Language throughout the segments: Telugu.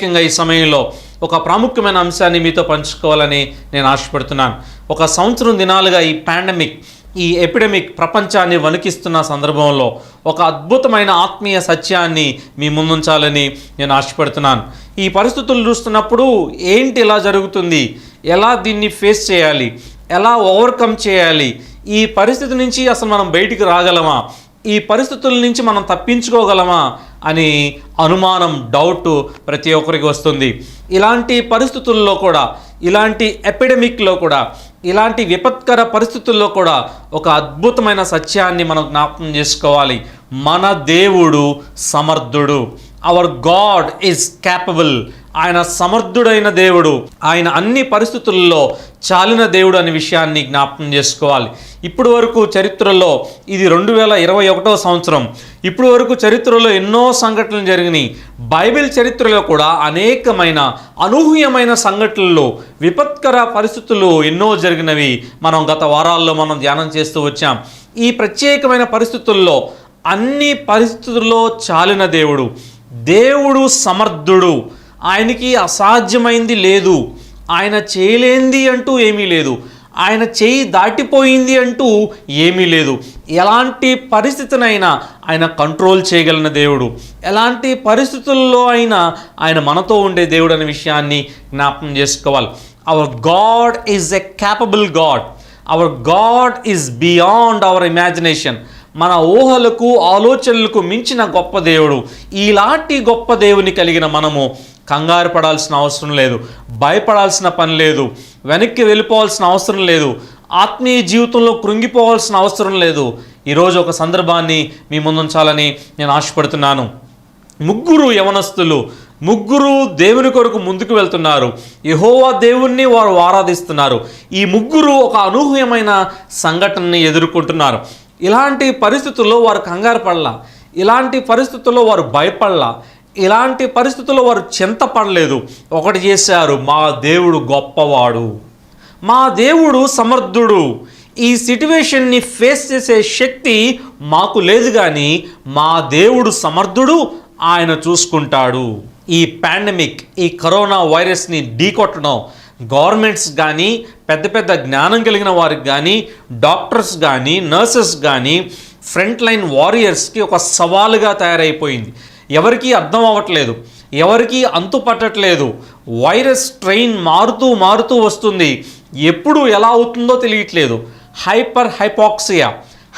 ముఖ్యంగా ఈ సమయంలో ఒక ప్రాముఖ్యమైన అంశాన్ని మీతో పంచుకోవాలని నేను ఆశపడుతున్నాను. ఒక సంవత్సరం దినాలుగా ఈ పాండమిక్ ఈ ఎపిడమిక్ ప్రపంచాన్ని వణికిస్తున్న సందర్భంలో ఒక అద్భుతమైన ఆత్మీయ సత్యాన్ని మీ ముందుంచాలని నేను ఆశపడుతున్నాను. ఈ పరిస్థితులు చూస్తున్నప్పుడు ఏంటి ఇలా జరుగుతుంది? ఎలా దీన్ని ఫేస్ చేయాలి? ఎలా ఓవర్కమ్ చేయాలి? ఈ పరిస్థితి నుంచి అసలు మనం బయటికి రాగలమా? ఈ పరిస్థితుల నుంచి మనం తప్పించుకోగలమా? అని అనుమానం డౌట్ ప్రతి ఒక్కరికి వస్తుంది. ఇలాంటి పరిస్థితుల్లో కూడా ఇలాంటి ఎపిడమిక్లో కూడా ఇలాంటి విపత్కర పరిస్థితుల్లో కూడా ఒక అద్భుతమైన సత్యాన్ని మనం జ్ఞాపకం చేసుకోవాలి. మన దేవుడు సమర్థుడు. అవర్ గాడ్ ఈజ్ క్యాపబుల్ ఆయన సమర్థుడైన దేవుడు. ఆయన అన్ని పరిస్థితుల్లో చాలిన దేవుడు అనే విషయాన్ని జ్ఞాపకం చేసుకోవాలి. ఇప్పటి వరకు చరిత్రలో ఇది రెండు వేల ఇరవై ఒకటో సంవత్సరం. ఇప్పుడు వరకు చరిత్రలో ఎన్నో సంఘటనలు జరిగినాయి. బైబిల్ చరిత్రలో కూడా అనేకమైన అనూహ్యమైన సంఘటనలు విపత్కర పరిస్థితులు ఎన్నో జరిగినవి. మనం గత వారాల్లో మనం ధ్యానం చేస్తూ వచ్చాం. ఈ ప్రత్యేకమైన పరిస్థితుల్లో అన్ని పరిస్థితుల్లో చాలిన దేవుడు. దేవుడు సమర్థుడు. ఆయనకి అసాధ్యమైంది లేదు. ఆయన చేయలేంది అంటూ ఏమీ లేదు. ఆయన చేయి దాటిపోయింది అంటూ ఏమీ లేదు. ఎలాంటి పరిస్థితినైనా ఆయన కంట్రోల్ చేయగలిగిన దేవుడు. ఎలాంటి పరిస్థితుల్లో అయినా ఆయన మనతో ఉండే దేవుడు అనే విషయాన్ని జ్ఞాపకం చేసుకోవాలి. Our God is a capable God our God is beyond our imagination మన ఊహలకు ఆలోచనలకు మించిన గొప్ప దేవుడు. ఇలాంటి గొప్ప దేవుని కలిగిన మనము కంగారు పడాల్సిన అవసరం లేదు భయపడాల్సిన పని లేదు వెనక్కి వెళ్ళిపోవాల్సిన అవసరం లేదు ఆత్మీయ జీవితంలో కృంగిపోవాల్సిన అవసరం లేదు. ఈరోజు ఒక సందర్భాన్ని మీ ముందుంచాలని నేను ఆశపడుతున్నాను. ముగ్గురు యవనస్తులు ముగ్గురు దేవుని కొరకు ముందుకు వెళ్తున్నారు. యహోవా దేవుణ్ణి వారు ఆరాధిస్తున్నారు. ఈ ముగ్గురు ఒక అనూహ్యమైన సంఘటనని ఎదుర్కొంటున్నారు. ఇలాంటి పరిస్థితుల్లో వారు కంగారు పడలా. ఇలాంటి పరిస్థితుల్లో వారు భయపడలా. ఇలాంటి పరిస్థితుల్లో వారు చింతపడలేదు. ఒకటి చేశారు మా దేవుడు గొప్పవాడు. మా దేవుడు సమర్థుడు. ఈ సిట్యువేషన్ని ఫేస్ చేసే శక్తి మాకు లేదు కానీ మా దేవుడు సమర్థుడు ఆయన చూసుకుంటాడు. ఈ పాండమిక్ ఈ కరోనా వైరస్ని ఢీకొట్టడం గవర్నమెంట్స్ కానీ పెద్ద పెద్ద జ్ఞానం కలిగిన వారికి కానీ డాక్టర్స్ కానీ నర్సెస్ కానీ ఫ్రంట్ లైన్ వారియర్స్కి ఒక సవాలుగా తయారైపోయింది. ఎవరికీ అర్థం అవ్వట్లేదు ఎవరికీ అంతు పట్టట్లేదు వైరస్ ట్రైన్ మారుతూ మారుతూ వస్తుంది. ఎప్పుడు ఎలా అవుతుందో తెలియట్లేదు. Hyper hypoxia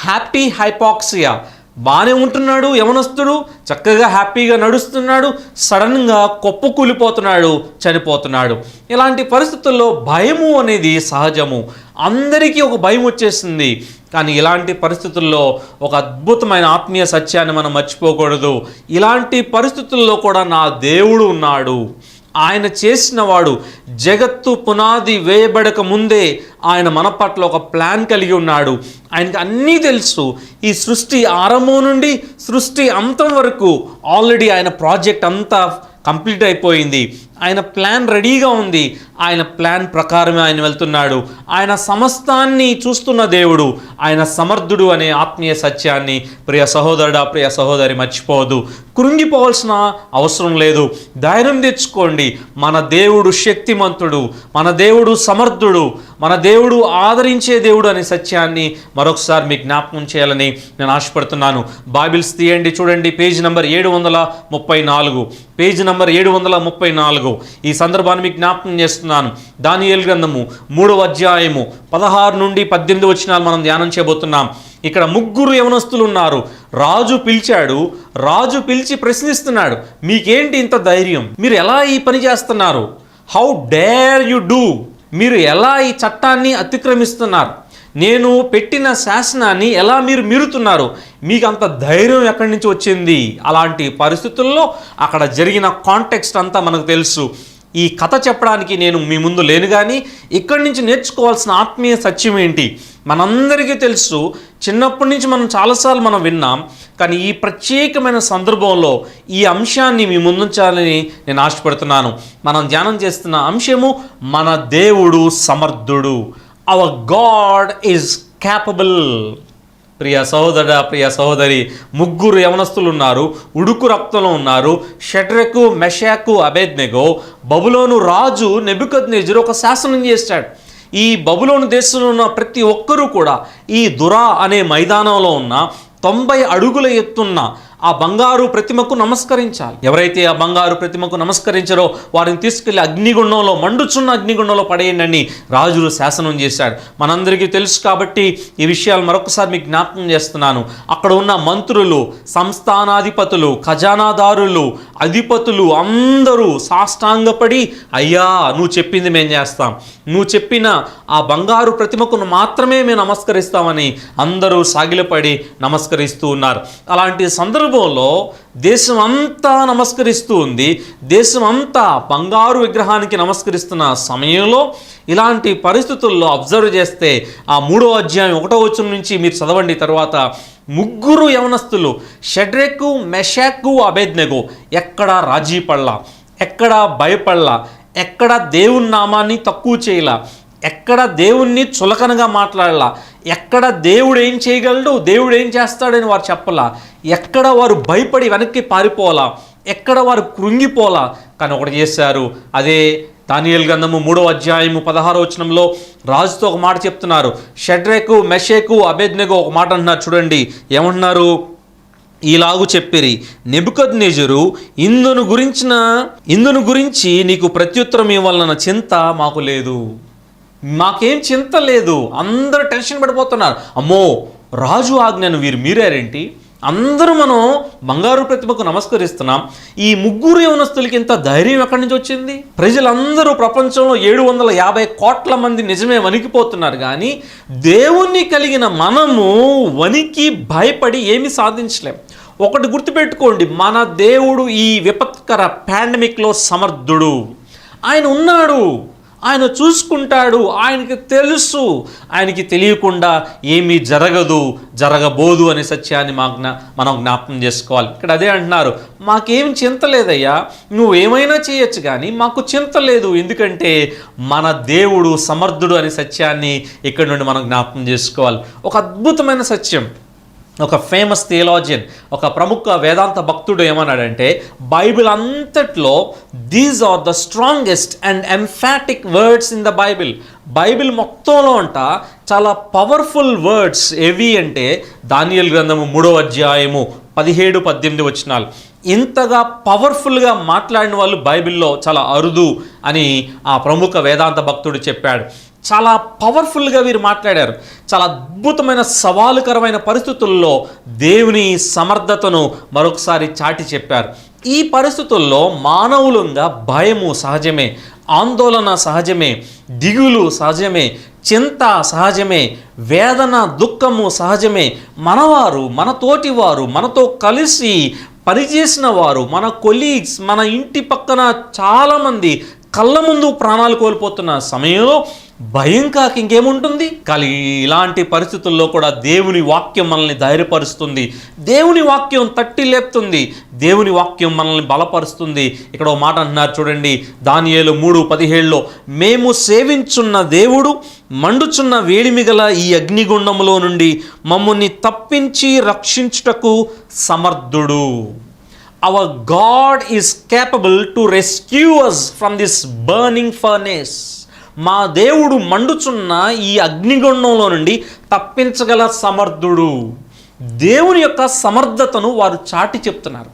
happy hypoxia. బాగానే ఉంటున్నాడు యవనస్తుడు చక్కగా హ్యాపీగా నడుస్తున్నాడు సడన్గా కొప్పు కూలిపోతున్నాడు చనిపోతున్నాడు. ఇలాంటి పరిస్థితుల్లో భయము అనేది సహజము. అందరికీ ఒక భయం వచ్చేసింది. కానీ ఇలాంటి పరిస్థితుల్లో ఒక అద్భుతమైన ఆత్మీయ సత్యాన్ని మనం మర్చిపోకూడదు. ఇలాంటి పరిస్థితుల్లో కూడా నా దేవుడు ఉన్నాడు. ఆయన చేసిన వాడు జగత్తు పునాది వేయబడక ముందే ఆయన మన పట్ల ఒక ప్లాన్ కలిగి ఉన్నాడు. ఆయనకి అన్నీ తెలుసు. ఈ సృష్టి ఆరంభం నుండి సృష్టి అంతం వరకు ఆల్రెడీ ఆయన ప్రాజెక్ట్ అంతా కంప్లీట్ అయిపోయింది. ఆయన ప్లాన్ రెడీగా ఉంది. ఆయన ప్లాన్ ప్రకారమే ఆయన వెళ్తున్నాడు. ఆయన సమస్తాన్ని చూస్తున్న దేవుడు ఆయన సమర్థుడు అనే ఆత్మీయ సత్యాన్ని ప్రియ సహోదరుడా ప్రియ సహోదరి మర్చిపోవద్దు. కృంగిపోవాల్సిన అవసరం లేదు. ధైర్యం తెచ్చుకోండి. మన దేవుడు శక్తిమంతుడు మన దేవుడు సమర్థుడు మన దేవుడు ఆదరించే దేవుడు అనే సత్యాన్ని మరొకసారి మీకు జ్ఞాపకం చేయాలని నేను ఆశపడుతున్నాను. బైబిల్స్ తీయండి చూడండి. పేజ్ నెంబర్ ఏడు వందల ముప్పై నాలుగు. పేజ్ నెంబర్ ఏడు వందల ముప్పై నాలుగు. ఈ సందర్భాన్ని మీకు జ్ఞాపకం చేస్తున్నాను. దానియేలు గ్రంథము మూడవ అధ్యాయము పదహారు నుండి పద్దెనిమిది వచనాలు మనం ధ్యానం చేయబోతున్నాం. ఇక్కడ ముగ్గురు యవనస్తులు ఉన్నారు. రాజు పిలిచాడు. రాజు పిలిచి ప్రశ్నిస్తున్నాడు. మీకేంటి ఇంత ధైర్యం? మీరు ఎలా ఈ పని చేస్తున్నారు? హౌ డేర్ యు డూ మీరు ఎలా ఈ చట్టాన్ని అతిక్రమిస్తున్నారు? నేను పెట్టిన శాసనాన్ని ఎలా మీరు మీరుతున్నారు? మీకు అంత ధైర్యం ఎక్కడి నుంచి వచ్చింది? అలాంటి పరిస్థితుల్లో అక్కడ జరిగిన కాంటెక్స్ట్ అంతా మనకు తెలుసు. ఈ కథ చెప్పడానికి నేను మీ ముందు లేను కానీ ఇక్కడి నుంచి నేర్చుకోవాల్సిన ఆత్మీయ సత్యం ఏంటి? మనందరికీ తెలుసు. చిన్నప్పటి నుంచి మనం చాలాసార్లు మనం విన్నాం. కానీ ఈ ప్రత్యేకమైన సందర్భంలో ఈ అంశాన్ని మీ ముందుంచాలని నేను ఆశపడుతున్నాను. మనం ధ్యానం చేస్తున్న అంశము మన దేవుడు సమర్థుడు. అవర్ గాడ్ ఈజ్ క్యాపబుల్ ప్రియ సహోదర ప్రియ సహోదరి ముగ్గురు యవనస్తులు ఉన్నారు ఉడుకు రక్తంలో ఉన్నారు షడ్రకు మెషాకు అబేద్నెగో బబులోను రాజు నెబుకద్నేజరు ఒక శాసనం చేశాడు. ఈ బబులోను దేశంలో ఉన్న ప్రతి ఒక్కరూ కూడా ఈ దురా అనే మైదానంలో ఉన్న తొంభై అడుగుల ఎత్తున్న ఆ బంగారు ప్రతిమకు నమస్కరించాలి. ఎవరైతే ఆ బంగారు ప్రతిమకు నమస్కరించారో వారిని తీసుకెళ్ళి అగ్నిగుండంలో మండుచున్న అగ్నిగుండంలో పడేయండి రాజులు శాసనం చేశాడు మనందరికీ తెలుసు కాబట్టి ఈ విషయాలు మరొకసారి మీకు జ్ఞాపకం చేస్తున్నాను. అక్కడ ఉన్న మంత్రులు సంస్థానాధిపతులు ఖజానాదారులు అధిపతులు అందరూ సాష్టాంగపడి అయ్యా నువ్వు చెప్పింది మేము చేస్తాం. నువ్వు చెప్పిన ఆ బంగారు ప్రతిమకు మాత్రమే మేము నమస్కరిస్తామని అందరూ సాగిలపడి నమస్కరిస్తూ ఉన్నారు. అలాంటి సందర్భంలో దేశం అంతా నమస్కరిస్తూ ఉంది. దేశం అంతా బంగారు విగ్రహానికి నమస్కరిస్తున్న సమయంలో ఇలాంటి పరిస్థితుల్లో అబ్జర్వ్ చేస్తే ఆ మూడో అధ్యాయం ఒకటో వచ్చిన నుంచి మీరు చదవండి. తర్వాత ముగ్గురు యవనస్తులు షడ్రెక్కు మెషాక్కు అబేద్నెగో ఎక్కడ రాజీ పడలా? ఎక్కడ భయపడలా? ఎక్కడ దేవుని నామాన్ని తక్కువ చేయలా? ఎక్కడ దేవుణ్ణి చులకనగా మాట్లాడలా? ఎక్కడ దేవుడు ఏం చేయగలడు దేవుడు ఏం చేస్తాడని వారు చెప్పలా? ఎక్కడ వారు భయపడి వెనక్కి పారిపోలా ఎక్కడ వారు కృంగిపోలా కానీ ఒకటి చేశారు. అదే దానియల్ గంధము మూడో అధ్యాయము పదహారో వచనంలో రాజుతో ఒక మాట చెప్తున్నారు. షడ్రేకు మెషేకు అభేజ్ఞకు ఒక మాట అంటున్నారు చూడండి. ఏమంటున్నారు? ఈలాగు చెప్పిరి. నెబుకద్నేజరు ఇందును గురించిన ఇందును గురించి నీకు ప్రత్యుత్తరం ఇవ్వాలన్న చింత మాకు లేదు. మాకేం చింత లేదు. అందరూ టెన్షన్ పడిపోతున్నారు. అమ్మో రాజు ఆజ్ఞను వీరు మీరేరేంటి? అందరూ మనం బంగారు ప్రతిమకు నమస్కరిస్తున్నాం. ఈ ముగ్గురు యవనస్తులకి ఇంత ధైర్యం ఎక్కడి నుంచి వచ్చింది? ప్రజలందరూ ప్రపంచంలో ఏడు వందల యాభై కోట్ల మంది నిజమే వణికిపోతున్నారు. కానీ దేవుణ్ణి కలిగిన మనము వణికి భయపడి ఏమి సాధించలేం. ఒకటి గుర్తుపెట్టుకోండి మన దేవుడు ఈ విపత్కర పాండమిక్లో సమర్థుడు. ఆయన ఉన్నాడు. ఆయన చూసుకుంటాడు ఆయనకి తెలుసు. ఆయనకి తెలియకుండా ఏమీ జరగదు జరగబోదు అనే సత్యాన్ని మా జ్ఞా మనం జ్ఞాపకం చేసుకోవాలి. ఇక్కడ అదే అంటున్నారు మాకేం చింత లేదయ్యా నువ్వు ఏమైనా చేయొచ్చు కానీ మాకు చింత లేదు. ఎందుకంటే మన దేవుడు సమర్థుడు అనే సత్యాన్ని ఇక్కడ నుండి మనం జ్ఞాపకం చేసుకోవాలి. ఒక అద్భుతమైన సత్యం. ఒక ఫేమస్ థియలాజియన్ ఒక ప్రముఖ వేదాంత భక్తుడు ఏమన్నాడంటే బైబిల్ అంతట్లో these are the strongest and emphatic words in the Bible Bible మొత్తంలో అంట చాలా పవర్ఫుల్ వర్డ్స్ ఏవి అంటే దానియల్ గ్రంథము మూడో అధ్యాయము పదిహేడు పద్దెనిమిది వచ్చినాలు ఇంతగా పవర్ఫుల్గా మాట్లాడిన వాళ్ళు బైబిల్లో చాలా అరుదు అని ఆ ప్రముఖ వేదాంత భక్తుడు చెప్పాడు. చాలా పవర్ఫుల్గా వీరు మాట్లాడారు. చాలా అద్భుతమైన సవాలుకరమైన పరిస్థితుల్లో దేవుని సమర్థతను మరొకసారి చాటి చెప్పారు. ఈ పరిస్థితుల్లో మానవులంగా భయము సహజమే ఆందోళన సహజమే దిగులు సహజమే చింత సహజమే వేదన దుఃఖము సహజమే. మనవారు మన తోటివారు మనతో కలిసి పనిచేసిన వారు మన కొలీగ్స్ మన ఇంటి పక్కన చాలామంది కళ్ళ ముందు ప్రాణాలు కోల్పోతున్న సమయంలో భయం కాక ఇంకేముంటుంది? కానీ ఇలాంటి పరిస్థితుల్లో కూడా దేవుని వాక్యం మనల్ని ధైర్యపరుస్తుంది. దేవుని వాక్యం తట్టి లేపుతుంది. దేవుని వాక్యం మనల్ని బలపరుస్తుంది. ఇక్కడ ఒక మాట అంటున్నారు చూడండి. దానియేలు మూడు పదిహేడులో మేము సేవించున్న దేవుడు మండుచున్న వేడిమిగల ఈ అగ్నిగుండంలో నుండి మమ్మల్ని తప్పించి రక్షించుటకు సమర్థుడు. Our God is capable to rescue us from this burning furnace మా దేవుడు మండుచున్న ఈ అగ్నిగుండంలో నుండి తప్పించగల సమర్థుడు. దేవుని యొక్క సమర్థతను వారు చాటి చెప్తున్నారు.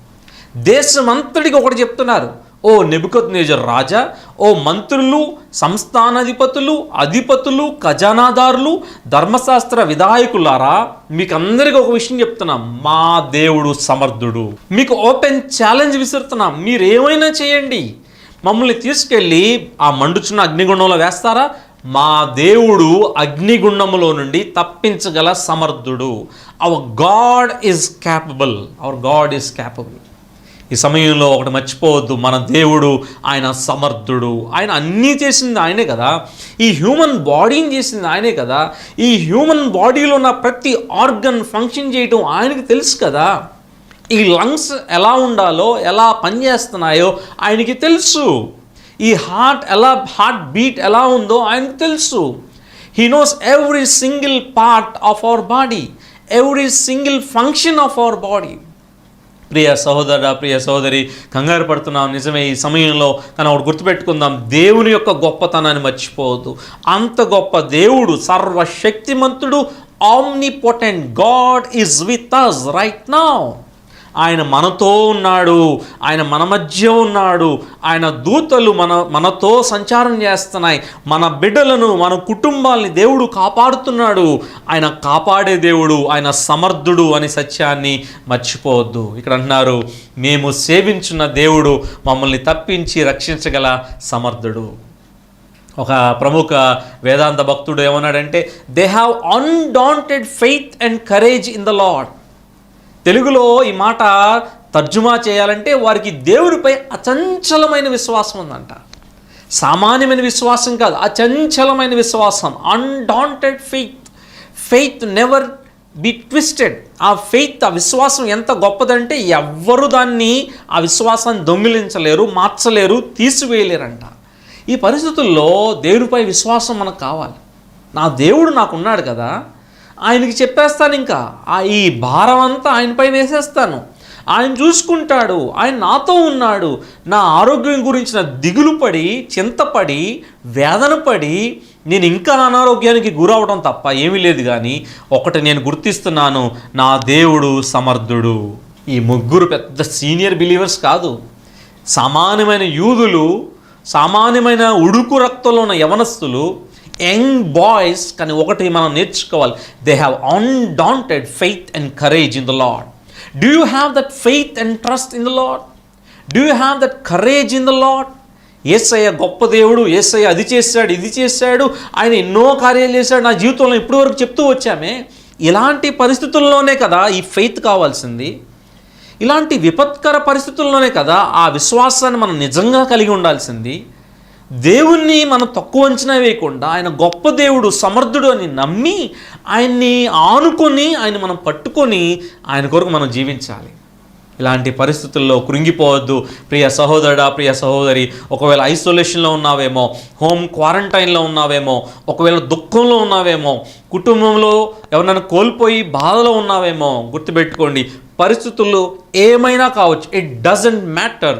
దేశమంతటికి ఒకటి చెప్తున్నారు. ఓ నెబుకద్నేజర్ రాజా ఓ మంత్రులు సంస్థానాధిపతులు అధిపతులు ఖజానాదారులు ధర్మశాస్త్ర విధాయకులారా మీకు అందరికీ ఒక విషయం చెప్తున్నాం మా దేవుడు సమర్థుడు. మీకు ఓపెన్ ఛాలెంజ్ విసురుతున్నాం మీరేమైనా చేయండి. మమ్మల్ని తీసుకెళ్ళి ఆ మండుచున్న అగ్నిగుండంలో వేస్తారా? మా దేవుడు అగ్నిగుండములో నుండి తప్పించగల సమర్థుడు. Our God is capable our God is capable ఈ సమయంలో ఒకటి మర్చిపోవద్దు. మన దేవుడు ఆయన సమర్థుడు. ఆయన అన్నీ చేసింది ఆయనే కదా. ఈ హ్యూమన్ బాడీని చేసింది ఆయనే కదా. ఈ హ్యూమన్ బాడీలో ఉన్న ప్రతి ఆర్గన్ ఫంక్షన్ చేయటం ఆయనకి తెలుసు కదా. ఈ లంగ్స్ ఎలా ఉండాలో ఎలా పనిచేస్తున్నాయో ఆయనకి తెలుసు. ఈ హార్ట్ ఎలా హార్ట్ బీట్ ఎలా ఉందో ఆయనకు తెలుసు. He knows every single part of our body every single function of our body ప్రియ సహోదర ప్రియ సహోదరి కంగారు పడుతున్నాం నిజమే ఈ సమయంలో కానీ ఒకటి గుర్తుపెట్టుకుందాం. దేవుని యొక్క గొప్పతనాన్ని మర్చిపోవద్దు. అంత గొప్ప దేవుడు సర్వశక్తిమంతుడు omnipotent God is with us right now ఆయన మనతో ఉన్నాడు ఆయన మన మధ్య ఉన్నాడు ఆయన దూతలు మన మనతో సంచారం చేస్తున్నాయి మన బిడ్డలను మన కుటుంబాల్ని దేవుడు కాపాడుతున్నాడు. ఆయన కాపాడే దేవుడు ఆయన సమర్థుడు అనే సత్యాన్ని మర్చిపోవద్దు. ఇక్కడ అంటున్నారు మేము సేవించున్న దేవుడు మమ్మల్ని తప్పించి రక్షించగల సమర్థుడు. ఒక ప్రముఖ వేదాంత భక్తుడు ఏమన్నాడంటే they have undaunted faith and courage in the Lord తెలుగులో ఈ మాట తర్జుమా చేయాలంటే వారికి దేవుడిపై అచంచలమైన విశ్వాసం ఉందంట. సామాన్యమైన విశ్వాసం కాదు అచంచలమైన విశ్వాసం. Undaunted faith faith never be twisted ఆ ఫెయిత్ ఆ విశ్వాసం ఎంత గొప్పదంటే ఎవ్వరు దాన్ని ఆ విశ్వాసాన్ని దొంగిలించలేరు మార్చలేరు తీసివేయలేరంట. ఈ పరిస్థితుల్లో దేవుడిపై విశ్వాసం మనకు కావాలి. నా దేవుడు నాకున్నాడు కదా ఆయనకి చెప్పేస్తాను ఇంకా. ఆ ఈ భారం అంతా ఆయనపై వేసేస్తాను. ఆయన చూసుకుంటాడు ఆయన నాతో ఉన్నాడు. నా ఆరోగ్యం గురించిన దిగులు పడి చింతపడి వేదన పడి నేను ఇంకా అనారోగ్యానికి గురవడం తప్ప ఏమీ లేదు కానీ ఒకటి నేను గుర్తిస్తున్నాను నా దేవుడు సమర్థుడు. ఈ ముగ్గురు పెద్ద సీనియర్ బిలీవర్స్ కాదు. సామాన్యమైన యూదులు సామాన్యమైన ఉడుకు రక్తంలో ఉన్న యవనస్తులు యంగ్ బాయ్స్ కానీ ఒకటి మనం నేర్చుకోవాలి. They have undaunted faith and courage in the Lord do you have that faith and trust in the Lord do you have that courage in the Lord Yesayya గొప్ప దేవుడు ఏసయ్య అది చేశాడు ఇది చేశాడు ఆయన ఎన్నో కార్యాలు చేశాడు. నా జీవితంలో ఇప్పటి వరకు చెప్తూ వచ్చామే ఇలాంటి పరిస్థితుల్లోనే కదా ఈ ఫెయిత్ కావాల్సింది. ఇలాంటి విపత్కర పరిస్థితుల్లోనే కదా ఆ విశ్వాసాన్ని మనం నిజంగా కలిగి ఉండాల్సింది. దేవుణ్ణి మనం తక్కువ అంచనా వేయకుండా ఆయన గొప్ప దేవుడు సమర్థుడు అని నమ్మి ఆయన్ని ఆనుకొని ఆయన మనం పట్టుకొని ఆయన కొరకు మనం జీవించాలి. ఇలాంటి పరిస్థితుల్లో కృంగిపోవద్దు. ప్రియ సహోదరుడా ప్రియ సహోదరి ఒకవేళ ఐసోలేషన్లో ఉన్నావేమో హోమ్ క్వారంటైన్లో ఉన్నావేమో ఒకవేళ దుఃఖంలో ఉన్నావేమో కుటుంబంలో ఎవరైనా కోల్పోయి బాధలో ఉన్నావేమో గుర్తుపెట్టుకోండి పరిస్థితుల్లో ఏమైనా కావచ్చు ఇట్ డజంట్ మ్యాటర్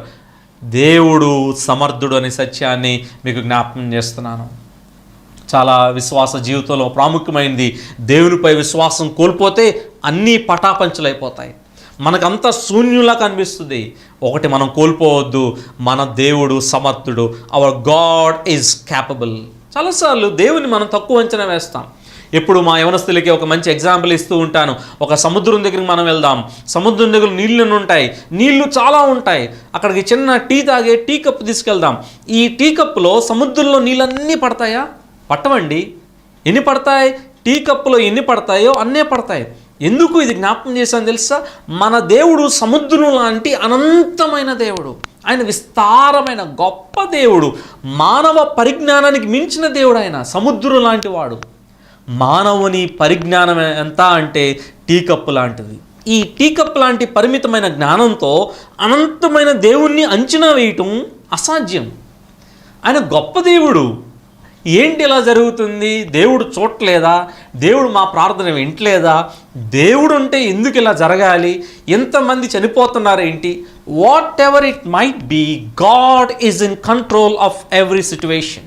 దేవుడు సమర్థుడు అనే సత్యాన్ని మీకు జ్ఞాపకం చేస్తున్నాను. చాలా విశ్వాస జీవితంలో ప్రాముఖ్యమైనది దేవునిపై విశ్వాసం కోల్పోతే అన్నీ పటాపంచలైపోతాయి. మనకంతా శూన్యులా కనిపిస్తుంది. ఒకటి మనం కోల్పోవద్దు మన దేవుడు సమర్థుడు అవర్ గాడ్ ఈజ్ క్యాపబుల్ చాలాసార్లు దేవుని మనం తక్కువ అంచనా వేస్తాం. ఎప్పుడు మా యవనస్తులకి ఒక మంచి ఎగ్జాంపుల్ ఇస్తూ ఉంటాను. ఒక సముద్రం దగ్గరికి మనం వెళ్దాం. సముద్రం దగ్గర నీళ్ళు ఉంటాయి. నీళ్ళు చాలా ఉంటాయి. అక్కడికి చిన్న టీ తాగే టీ కప్ తీసుకెళ్దాం. ఈ టీ కప్పులో సముద్రంలో నీళ్ళన్నీ పడతాయా? పట్టవండి. ఎన్ని పడతాయి? టీ కప్పులో ఎన్ని పడతాయో అన్నే పడతాయి. ఎందుకు ఇది జ్ఞాపకం చేశాను తెలుసా? మన దేవుడు సముద్రం లాంటి అనంతమైన దేవుడు. ఆయన విస్తారమైన గొప్ప దేవుడు. మానవ పరిజ్ఞానానికి మించిన దేవుడు ఆయన. సముద్రం లాంటి వాడు. మానవుని పరిజ్ఞానం ఎంత అంటే టీ కప్పు లాంటిది. ఈ టీ కప్ లాంటి పరిమితమైన జ్ఞానంతో అనంతమైన దేవుణ్ణి అంచనా వేయటం అసాధ్యం. ఆయన గొప్ప దేవుడు. ఏంటి ఇలా జరుగుతుంది? దేవుడు చూడలేదా దేవుడు మా ప్రార్థన వింటలేదా? దేవుడు ఉంటే ఎందుకు ఇలా జరగాలి? ఎంతమంది చనిపోతున్నారు ఏంటి? Whatever it might be God is in control of every situation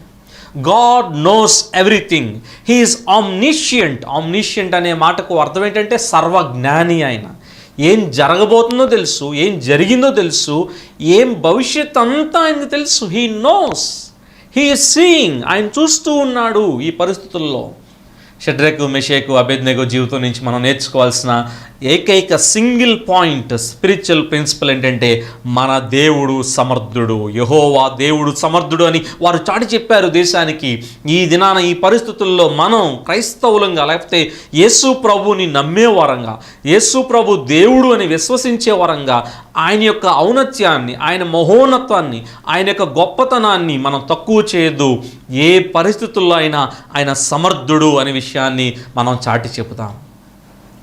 God knows everything he is omniscient omniscient అనే మాటకు అర్థం ఏంటంటే సర్వజ్ఞాని ఆయన. ఏం జరగబోతుందో తెలుసు ఏం జరిగిందో తెలుసు ఏం భవిష్యత్ అంతా ఆయనకు తెలుసు. హీ నోస్ హీ సీయింగ్ ఆయన చూస్తూ ఉన్నాడు ఈ పరిస్థితుల్లో. షడ్రకు మెషేకు అభేద్నగో జీవితం నుంచి మనం నేర్చుకోవాల్సిన ఏకైక సింగిల్ పాయింట్ స్పిరిచువల్ ప్రిన్సిపల్ ఏంటంటే మన దేవుడు సమర్థుడు యహోవా దేవుడు సమర్థుడు అని వారు చాటి చెప్పారు దేశానికి. ఈ దినాన ఈ పరిస్థితుల్లో మనం క్రైస్తవులంగా లేకపోతే యేసు ప్రభుని నమ్మే వరంగా యేసు ప్రభు దేవుడు అని విశ్వసించే వరంగా ఆయన యొక్క ఔన్నత్యాన్ని ఆయన మహోన్నత్వాన్ని ఆయన యొక్క గొప్పతనాన్ని మనం తక్కువ చేయదు ఏ పరిస్థితుల్లో అయినా ఆయన సమర్థుడు అనే విషయాన్ని మనం చాటి చెబుతాం.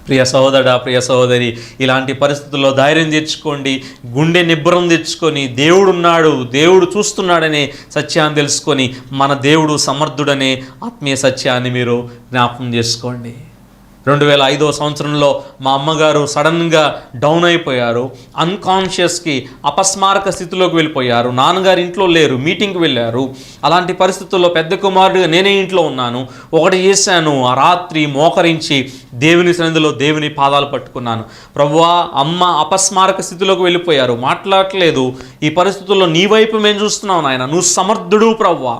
ప్రియ సహోదరుడా ప్రియ సహోదరి ఇలాంటి పరిస్థితుల్లో ధైర్యం తెచ్చుకోండి గుండె నిబ్బరం తెచ్చుకొని దేవుడు ఉన్నాడు దేవుడు చూస్తున్నాడనే సత్యాన్ని తెలుసుకొని మన దేవుడు సమర్థుడనే ఆత్మీయ సత్యాన్ని మీరు జ్ఞాపకం చేసుకోండి. రెండు వేల ఐదో సంవత్సరంలో మా అమ్మగారు సడన్గా డౌన్ అయిపోయారు. అన్కాన్షియస్కి అపస్మారక స్థితిలోకి వెళ్ళిపోయారు. నాన్నగారు ఇంట్లో లేరు మీటింగ్కి వెళ్ళారు. అలాంటి పరిస్థితుల్లో పెద్ద కుమారుడిగా నేనే ఇంట్లో ఉన్నాను. ఒకటి చేశాను. ఆ రాత్రి మోకరించి దేవుని సన్నిధిలో దేవుని పాదాలు పట్టుకున్నాను. ప్రభువా అమ్మ అపస్మారక స్థితిలోకి వెళ్ళిపోయారు. మాట్లాడట్లేదు. ఈ పరిస్థితుల్లో నీ వైపు మేము చూస్తున్నావు నాయన. నువ్వు సమర్థుడు ప్రవ్వా.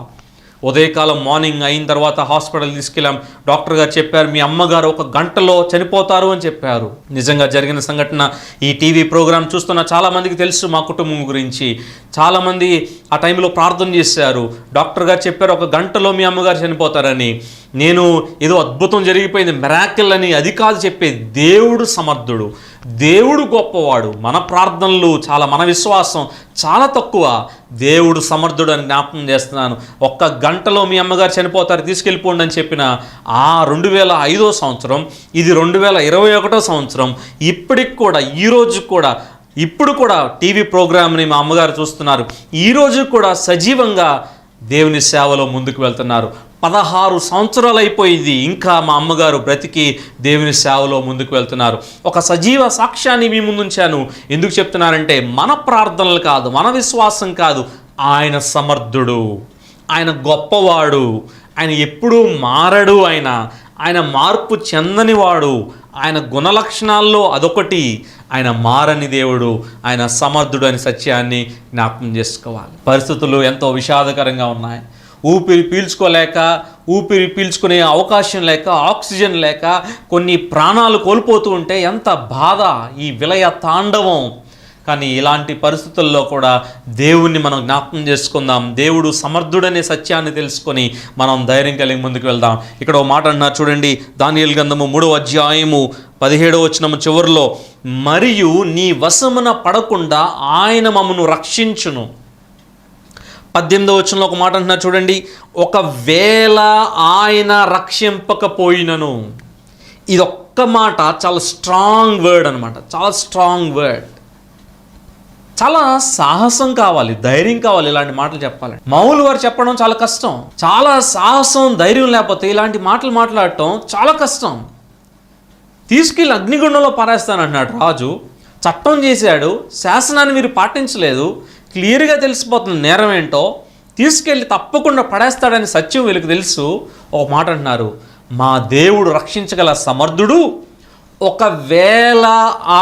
ఉదయకాలం మార్నింగ్ అయిన తర్వాత హాస్పిటల్ తీసుకెళ్ళాం. డాక్టర్ గారు చెప్పారు మీ అమ్మగారు ఒక గంటలో చనిపోతారు అని చెప్పారు. నిజంగా జరిగిన సంఘటన ఈ టీవీ ప్రోగ్రాం చూస్తున్న చాలామందికి తెలుసు మా కుటుంబం గురించి. చాలామంది ఆ టైంలో ప్రార్థన చేశారు. డాక్టర్ గారు చెప్పారు ఒక గంటలో మీ అమ్మగారు చనిపోతారని. నేను ఏదో అద్భుతం జరిగిపోయింది మెరాకిల్ అని అది కాదు చెప్పేది దేవుడు సమర్థుడు. దేవుడు గొప్పవాడు. మన ప్రార్థనలు చాలా మన విశ్వాసం చాలా తక్కువ. దేవుడు సమర్థుడు అని జ్ఞాపకం చేస్తున్నాను. ఒక్క గంటలో మీ అమ్మగారు చనిపోతారు తీసుకెళ్ళిపోండి అని చెప్పిన ఆ రెండు వేల ఐదో సంవత్సరం ఇది రెండు వేల ఇరవై ఒకటో సంవత్సరం ఇప్పటికి కూడా ఈ రోజు కూడా ఇప్పుడు కూడా టీవీ ప్రోగ్రామ్ని మా అమ్మగారు చూస్తున్నారు. ఈ రోజు కూడా సజీవంగా దేవుని సేవలో ముందుకు వెళ్తున్నారు. పదహారు సంవత్సరాలు అయిపోయింది ఇంకా మా అమ్మగారు బ్రతికి దేవుని సేవలో ముందుకు వెళ్తున్నారు. ఒక సజీవ సాక్ష్యాన్ని మీ ముందుంచాను. ఎందుకు చెప్తున్నానంటే మన ప్రార్థనలు కాదు మన విశ్వాసం కాదు. ఆయన సమర్థుడు. ఆయన గొప్పవాడు. ఆయన ఎప్పుడూ మారడు ఆయన ఆయన మార్పు చెందనివాడు. ఆయన గుణలక్షణాల్లో అదొకటి. ఆయన మారని దేవుడు. ఆయన సమర్థుడు అని సత్యాన్ని జ్ఞాపకం చేసుకోవాలి. పరిస్థితులు ఎంతో విషాదకరంగా ఉన్నాయి. ఊపిరి పీల్చుకోలేక ఊపిరి పీల్చుకునే అవకాశం లేక ఆక్సిజన్ లేక కొన్ని ప్రాణాలు కోల్పోతూ ఉంటే ఎంత బాధ ఈ విలయ తాండవం. కానీ ఇలాంటి పరిస్థితుల్లో కూడా దేవుణ్ణి మనం జ్ఞాపకం చేసుకుందాం. దేవుడు సమర్థుడనే సత్యాన్ని తెలుసుకొని మనం ధైర్యం కలిగి ముందుకు వెళ్దాం. ఇక్కడ ఒక మాట అన్నారు చూడండి దానియల్ గంధము మూడవ అధ్యాయము పదిహేడవ వచ్చినము చివరిలో మరియు నీ వశమున పడకుండా ఆయన మమ్మను రక్షించును. పద్దెనిమిదో వచనంలో ఒక మాట అంటున్నారు చూడండి. ఒకవేళ ఆయన రక్షింపకపోయినను ఇది ఒక్క మాట చాలా స్ట్రాంగ్ వర్డ్ అనమాట చాలా స్ట్రాంగ్ వర్డ్ చాలా సాహసం కావాలి ధైర్యం కావాలి ఇలాంటి మాటలు చెప్పాలి మామూలు వారు చెప్పడం చాలా కష్టం. చాలా సాహసం ధైర్యం లేకపోతే ఇలాంటి మాటలు మాట్లాడటం చాలా కష్టం. తీసుకెళ్ళి అగ్నిగుండంలో పారేస్తానన్నాడు రాజు. చట్టం చేశాడు శాసనాన్ని మీరు పాటించలేదు. క్లియర్గా తెలిసిపోతుంది నేరం ఏంటో తీసుకెళ్ళి తప్పకుండా పడేస్తాడని సత్యం వీళ్ళకి తెలుసు. ఒక మాట అంటున్నారు మా దేవుడు రక్షించగల సమర్థుడు ఒకవేళ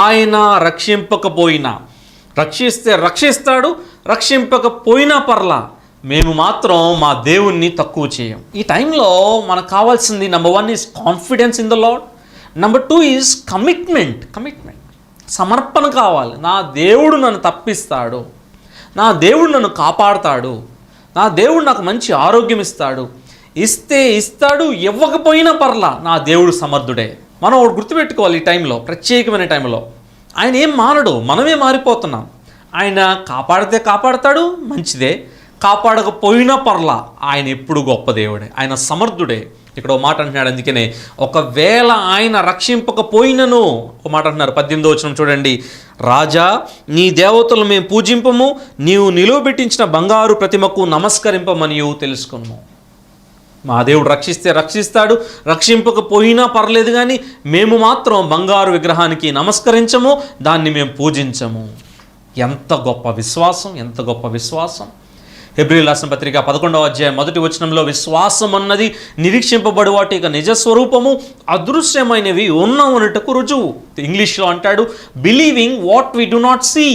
ఆయన రక్షింపకపోయినా రక్షిస్తే రక్షిస్తాడు రక్షింపకపోయినా పర్లా మేము మాత్రం మా దేవుణ్ణి తక్కువ చేయం. ఈ టైంలో మనకు కావాల్సింది number one is confidence in the Lord number two is commitment commitment సమర్పణ కావాలి. నా దేవుడు నన్ను తప్పిస్తాడు. నా దేవుడు నన్ను కాపాడుతాడు. నా దేవుడు నాకు మంచి ఆరోగ్యం ఇస్తాడు. ఇస్తే ఇస్తాడు ఇవ్వకపోయినా పర్లా నా దేవుడు సమర్థుడే. మనం ఒకటి గుర్తుపెట్టుకోవాలి ఈ టైంలో ప్రత్యేకమైన టైంలో. ఆయన ఏం మానడు మనమే మారిపోతున్నాం. ఆయన కాపాడితే కాపాడతాడు మంచిదే. కాపాడకపోయినా పర్లా ఆయన ఎప్పుడు గొప్ప దేవుడే. ఆయన సమర్థుడే. ఇక్కడ ఒక మాట అంటున్నాడు. అందుకనే ఒకవేళ ఆయన రక్షింపకపోయినను ఒక మాట అంటున్నారు. పద్దెనిమిదో వచ్చిన చూడండి. రాజా నీ దేవతలు మేము పూజింపము నీవు నిలువబెట్టించిన బంగారు ప్రతిమకు నమస్కరింపమనియు తెలుసుకున్నాము మా దేవుడు రక్షిస్తే రక్షిస్తాడు రక్షింపకపోయినా పర్లేదు కానీ మేము మాత్రం బంగారు విగ్రహానికి నమస్కరించము దాన్ని మేము పూజించము. ఎంత గొప్ప విశ్వాసం ఎంత గొప్ప విశ్వాసం. హెబ్రిల్ రాసిన పత్రిక పదకొండవ అధ్యాయం మొదటి వచనంలో విశ్వాసం అన్నది నిరీక్షింపబడి వాటి యొక్క నిజస్వరూపము అదృశ్యమైనవి ఉన్నవనుటకు రుజువు. ఇంగ్లీష్లో అంటాడు believing what we do not see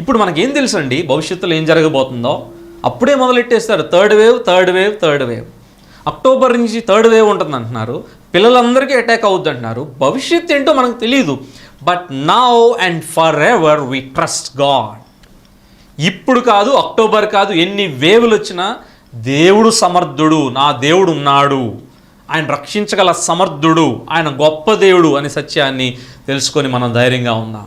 ఇప్పుడు మనకేం తెలుసండి? భవిష్యత్తులో ఏం జరగబోతుందో? అప్పుడే మొదలెట్టేస్తారు third wave third wave third wave October నుంచి థర్డ్ వేవ్ ఉంటుంది అంటున్నారు పిల్లలందరికీ అటాక్ అవుద్ది అంటున్నారు భవిష్యత్ ఏంటో మనకు తెలియదు but now and for ever we trust God ఇప్పుడు కాదు అక్టోబర్ కాదు ఎన్ని వేవులు వచ్చినా దేవుడు సమర్థుడు నా దేవుడు ఉన్నాడు. ఆయన రక్షించగల సమర్థుడు ఆయన గొప్ప దేవుడు అనే సత్యాన్ని తెలుసుకొని మనం ధైర్యంగా ఉందాం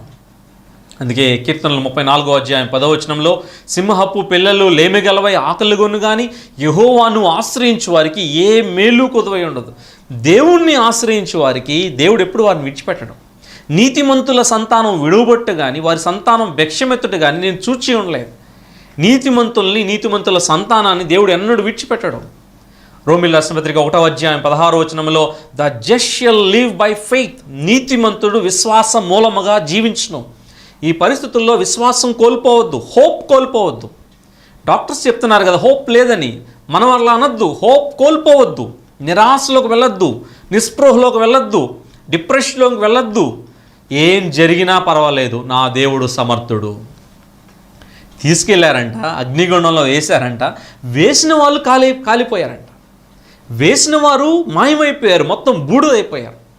అందుకే కీర్తనలు ముప్పై నాలుగో అధ్యాయం పదవచనంలో సింహపు పిల్లలు లేమిగలవై ఆకలిగొను కానీ యహోవాను ఆశ్రయించు వారికి ఏ మేలు కొదువై ఉండదు. దేవుణ్ణి ఆశ్రయించు వారికి దేవుడు ఎప్పుడు వారిని విడిచిపెట్టడం. నీతిమంతుల సంతానం విడువబొట్టు కానీ వారి సంతానం భిక్షమెత్తుట కానీ నేను చూచి ఉండలేదు. నీతిమంతుల్ని నీతిమంతుల సంతానాన్ని దేవుడు ఎన్నడూ విడిచిపెట్టడం. రోమిల్ రాష్ట్రపత్రిక ఒకటో అధ్యాయం పదహారో వచనంలో the just shall live by faith నీతిమంతుడు విశ్వాసం మూలముగా జీవించను. ఈ పరిస్థితుల్లో విశ్వాసం కోల్పోవద్దు హోప్ కోల్పోవద్దు. డాక్టర్స్ చెప్తున్నారు కదా హోప్ లేదని. మనం అలా అనొద్దు హోప్ కోల్పోవద్దు. నిరాశలోకి వెళ్ళొద్దు నిస్పృహలోకి వెళ్ళొద్దు డిప్రెషన్లోకి వెళ్ళొద్దు ఏం జరిగినా పర్వాలేదు నా దేవుడు సమర్థుడు. తీసుకెళ్ళారంట అగ్నిగుండంలో వేశారంట వేసిన వాళ్ళు కాలి కాలిపోయారంట. వేసిన వారు మాయమైపోయారు మొత్తం బూడిదైపోయారు.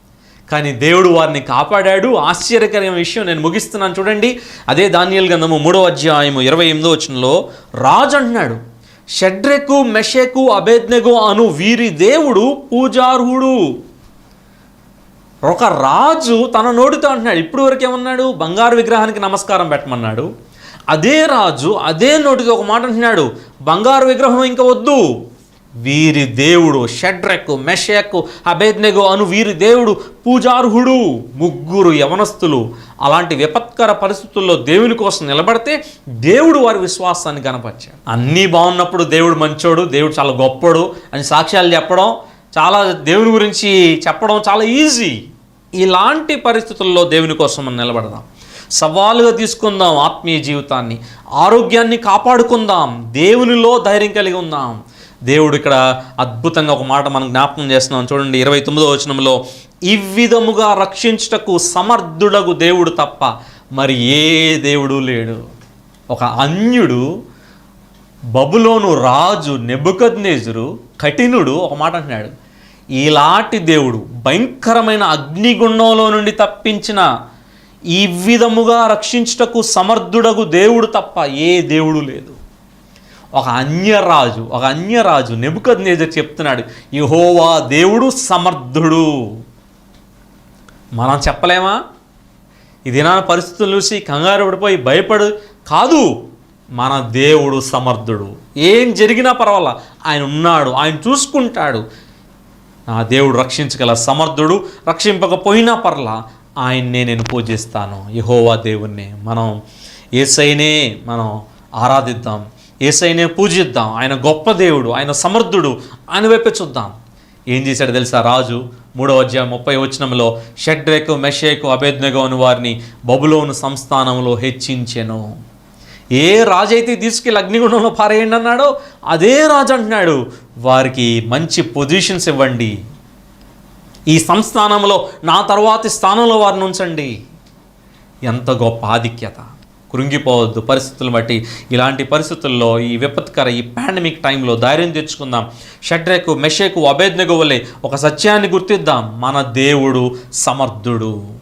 కానీ దేవుడు వారిని కాపాడాడు. ఆశ్చర్యకరమైన విషయం నేను ముగిస్తున్నాను చూడండి. అదే దానియల్ గంధము మూడో అధ్యాయము ఇరవై ఎనిమిదో వచనంలో రాజు అంటున్నాడు షడ్రెకు మెషెకు అభేద్నెగు అను వీరి దేవుడు పూజార్హుడు. ఒక రాజు తన నోటితో అంటున్నాడు. ఇప్పుడు వరకు ఏమన్నాడు? బంగారు విగ్రహానికి నమస్కారం పెట్టమన్నాడు. అదే రాజు అదే నోటితో ఒక మాట అంటున్నాడు. బంగారు విగ్రహం ఇంకా వద్దు. వీరి దేవుడు షడ్రకు మెషకు అభేద్నెగో అను వీరి దేవుడు పూజార్హుడు ముగ్గురు యవనస్తులు. అలాంటి విపత్కర పరిస్థితుల్లో దేవుని కోసం నిలబడితే దేవుడు వారి విశ్వాసాన్ని కనపరిచాడు అన్నీ బాగున్నప్పుడు దేవుడు మంచోడు దేవుడు చాలా గొప్పడు అని సాక్ష్యాలు చెప్పడం చాలా దేవుని గురించి చెప్పడం చాలా ఈజీ. ఇలాంటి పరిస్థితుల్లో దేవుని కోసం మనం నిలబడదాం. సవాలుగా తీసుకుందాం ఆత్మీయ జీవితాన్ని. ఆరోగ్యాన్ని కాపాడుకుందాం. దేవునిలో ధైర్యం కలిగి ఉందాం. దేవుడు ఇక్కడ అద్భుతంగా ఒక మాట మనం జ్ఞాపకం చేస్తున్నాం. చూడండి ఇరవై తొమ్మిదో వచనంలో ఇవ్విధముగా రక్షించుటకు సమర్థుడగు దేవుడు తప్ప మరి ఏ దేవుడు లేడు. ఒక అన్యుడు బబులోను రాజు నెబుకద్నేజురు కఠినుడు ఒక మాట అంటున్నాడు. ఇలాంటి దేవుడు భయంకరమైన అగ్నిగుండంలో నుండి తప్పించిన ఈ విధముగా రక్షించుటకు సమర్థుడగు దేవుడు తప్ప ఏ దేవుడు లేదు. ఒక అన్యరాజు ఒక అన్యరాజు నెబుకద్నేజర్ చెప్తున్నాడు యహోవా దేవుడు సమర్థుడు. మనం చెప్పలేమా? ఈ దినాన పరిస్థితులు చూసి కంగారు పడిపోయి భయపడు కాదు మన దేవుడు సమర్థుడు. ఏం జరిగినా పర్వాలా? ఆయన ఉన్నాడు ఆయన చూసుకుంటాడు. నా దేవుడు రక్షించగల సమర్థుడు రక్షింపకపోయినా పర్లా ఆయన్నే నేను పూజిస్తాను. యహోవా దేవుణ్ణి. మనం ఏసైనే మనం ఆరాధిద్దాం. ఏసైనే పూజిద్దాం. ఆయన గొప్ప దేవుడు ఆయన సమర్థుడు ఆయన వైపే చూద్దాం. ఏం చేశాడు తెలుసా రాజు? మూడవ అధ్యాయం ముప్పై వచనంలో షడ్రేకు మెషేకు అభేద్నగో అని వారిని బబులోను సంస్థానంలో హెచ్చించెను. ఏ రాజు అయితే తీసుకెళ్ళి అగ్నిగుండంలో పారేయండి అన్నాడో అదే రాజు అంటున్నాడు వారికి మంచి పొజిషన్స్ ఇవ్వండి. ఈ సంస్థానంలో నా తర్వాతి స్థానంలో వారిని ఉంచండి. ఎంత గొప్ప ఆధిక్యత. కృంగిపోవద్దు పరిస్థితులను బట్టి. ఇలాంటి పరిస్థితుల్లో ఈ విపత్కర ఈ పాండమిక్ టైంలో ధైర్యం తెచ్చుకుందాం. షడ్రేకు మెషేకు అభేద్నగు ఒక సత్యాన్ని గుర్తిద్దాం. మన దేవుడు సమర్థుడు.